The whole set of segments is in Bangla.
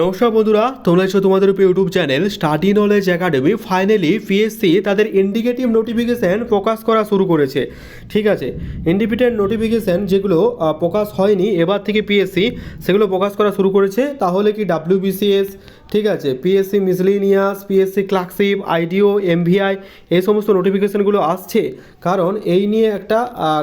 নমস্কার বন্ধুরা, তোমরা এসো তোমাদের উপর YouTube channel study knowledge academy finally PSC তাদের ইন্ডিকেটিভ নোটিফিকেশান প্রকাশ করা শুরু করেছে। ঠিক আছে ইন্ডিপেন্ডেন্ট নোটিফিকেশান যেগুলো প্রকাশ হয়নি, এবার থেকে পিএসসি সেগুলো প্রকাশ করা শুরু করেছে। তাহলে কি ডাব্লিউবিসিএস ঠিক আছে PSC miscellaneous PSC clerkship IDO MVI এই সমস্ত নোটিফিকেশানগুলো আসছে। কারণ এই নিয়ে একটা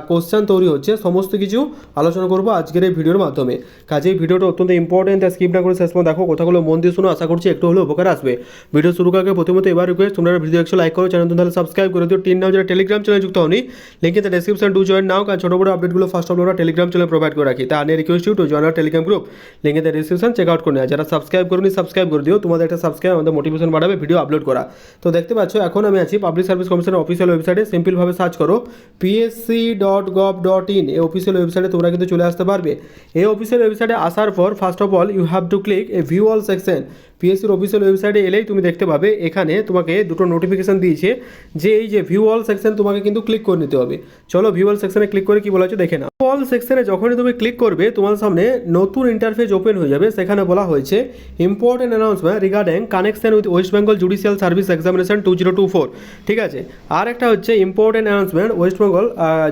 কোশ্চেন তৈরি হচ্ছে, সমস্ত কিছু আলোচনা করব আজকের এই ভিডিওর মাধ্যমে। কাজেই ভিডিওটা অত্যন্ত ইম্পর্টেন্ট স্কিপ না করে শেষ পর্যন্ত দেখো কথাগুলো মন দিয়ে শুনো, আশা করছি একটু হলেও উপকার আসবে। ভিডিও শুরু করার প্রথমত এবার রিকোয়েস্ট তোমরা ভিডিও একশো লাইক করো চ্যানেল তাহলে সাবস্ক্রাইব করে দিও। টিন নাও যারা টেলিগ্রাম চ্যানেল যুক্ত হনি link in the description to join now কারণ ছোটো বড় আপডেটগুলো ফার্স্ট অফ আমরা টেলিগ্রাম চ্যানেল প্রোভাইড করে রাখি। তা request you to join our Telegram group link in the description check out করে নেওয়া যারা সাবস্ক্রাইব করুনি সাবস্ক্রাইব করে দিও। তোমাদের একটা সাবস্ক্রাইব আমাদের মোটিভেশন বাড়াবে ভিডিও আপলোড করা। তো দেখতে পাচ্ছ, এখন আমি আছি পাবলিক সার্ভিস কমিশনের অফিসিয়াল ওয়েবসাইটে সিম্পলভাবে সার্চ করো PSC dot gov dot in এই অফিসিয়াল ওয়েবসাইটে তোমরা কিন্তু চলে আসতে পারবে। এই অফিসিয়াল ওয়েবসাইটে আসার পর first of all you have to click a view all section পিএসসির অফিসিয়াল ওয়েবসাইটে এলেই তুমি দেখতে পাবে, এখানে তোমাকে দুটো নোটিফিকেশন দিয়েছে যে এই যে ভিউ অল সেকশন তোমাকে কিন্তু ক্লিক করে নিতে হবে। চলো ভিউ অল সেকশনে ক্লিক করে কি বলা হচ্ছে দেখে নাও। অল সেকশনে যখনই তুমি ক্লিক করবে, তোমার সামনে নতুন ইন্টারফেস ওপেন হয়ে যাবে। সেখানে বলা হয়েছে important announcement regarding connection with West Bengal judicial service examination two zero two four ঠিক আছে? আর একটা হচ্ছে important announcement West Bengal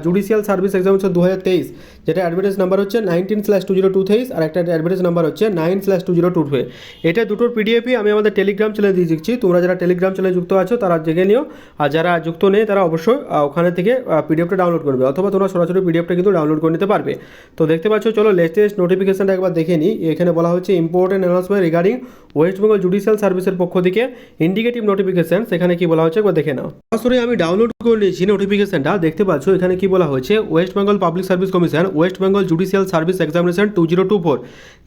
judicial service examination দু হাজার তেইশ যেটা অ্যাডভার্টাইজ নাম্বার হচ্ছে nineteen slash two zero two তেইশ আর একটা অ্যাডভার্টাইজ নাম্বার হচ্ছে nine slash two zero two এটা দুটোর পিডিএফই আমি আমাদের টেলিগ্রাম চ্যানেলে দিয়ে দিচ্ছি তোমরা যারা টেলিগ্রাম চ্যানেলে যুক্ত আছো, তারা জেগে নিও। আর যারা যুক্ত নেই, তারা অবশ্যই ওখানে থেকে পিডিএফটা ডাউনলোড করবে অথবা তোমরা সরাসরি পিডিএফটা কিন্তু ডাউনলোড করে নিতে পারবে। তো দেখতে পাচ্ছ, চলো লেটেস্ট নোটিফিকেশনটা একবার দেখে নিই। এখানে বলা হচ্ছে important announcement regarding West Bengal judicial সার্ভিসের পক্ষ থেকে ইন্ডিকেটিভ নোটিফিকেশন সেখানে কি বলা হচ্ছে, একবার দেখে নাও। সরাসরি আমি ডাউনলোড করে যে নোটিফিকেশনটা দেখতে পাচ্ছ, এখানে কি বলা হয়েছে? West Bengal public service commission West Bengal judicial service examination two zero two four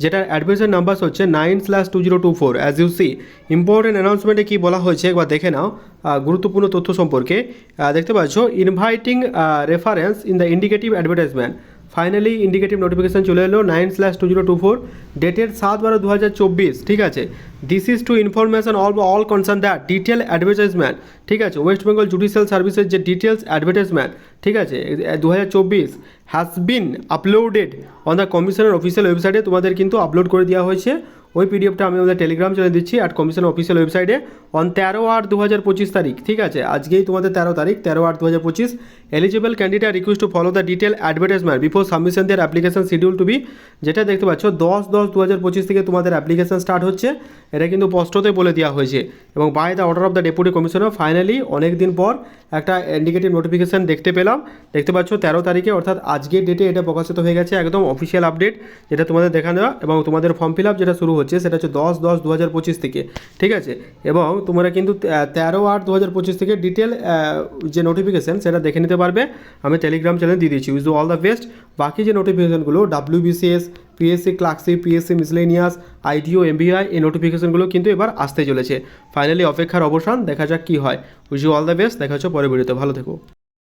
যেটার অ্যাডমিশন নাম্বার হচ্ছে nine slash two zero two four as you see important অ্যানাউন্সমেন্টে কি বলা হয়েছে একবার দেখে নাও গুরুত্বপূর্ণ তথ্য সম্পর্কে। দেখতে পাচ্ছ inviting reference in the indicative advertisement finally indicative notification চলে এলো nine slash two zero two four ডেটের সাত বারো দু হাজার চব্বিশ, ঠিক আছে? This is to information all all concern that detail advertisement ঠিক আছে? ওয়েস্ট বেঙ্গল জুডিশিয়াল সার্ভিসের যে ডিটেলস অ্যাডভার্টাইজমেন্ট ঠিক আছে? দু হাজার চব্বিশ has been uploaded on the কমিশনের অফিসিয়াল ওয়েবসাইটে তোমাদের কিন্তু আপলোড করে দেওয়া হয়েছে। ওই পিডিএফটা আমি আমাদের টেলিগ্রাম চলে দিচ্ছি অ্যাট কমিশন অফিসিয়াল ওয়েবসাইটে অন তেরো আট দু হাজার পঁচিশ তারিখ, ঠিক আছে? আজকেই তোমাদের তেরো তারিখ, তেরো আট দু হাজার পঁচিশ। Eligible candidate request to follow the detail advertisement before submission their application schedule to be যেটা দেখতে পাচ্ছ, দশ দশ দু হাজার পঁচিশ থেকে তোমাদের অ্যাপ্লিকেশন স্টার্ট হচ্ছে। এটা কিন্তু স্পষ্টতে বলে দেওয়া হয়েছে। এবং by the order of the deputy commissioner finally অনেক দিন পর একটা ইন্ডিকেটিভ নোটিফিকেশন দেখতে পেলাম। দেখতে পাচ্ছ, তেরো তারিখে, অর্থাৎ আজকের ডেটে এটা প্রকাশিত হয়ে গেছে, একদম অফিসিয়াল আপডেট যেটা তোমাদের দেখা দেওয়া এবং তোমাদের ফর্ম ফিল আপ যেটা শুরু হচ্ছে সেটা হচ্ছে দশ দশ দু হাজার পঁচিশ থেকে, ঠিক আছে? এবং তোমরা কিন্তু তেরো আট দু হাজার পঁচিশ থেকে ডিটেল যে নোটিফিকেশন সেটা দেখে নিতে পারবে। আমি টেলিগ্রাম চ্যানেল দিয়ে দিচ্ছি উইজ অল দ্য বেস্ট। বাকি যে নোটিফিকেশনগুলো WBCS PSC clerkship PSC miscellaneous IDO MBI এই নোটিফিকেশনগুলো কিন্তু এবার আসতে চলেছে। ফাইনালি অপেক্ষার অবসান। দেখা যাক কী হয়। Wish all the best. দেখা হচ্ছে পরে ভিডিওতে ভালো থেকো।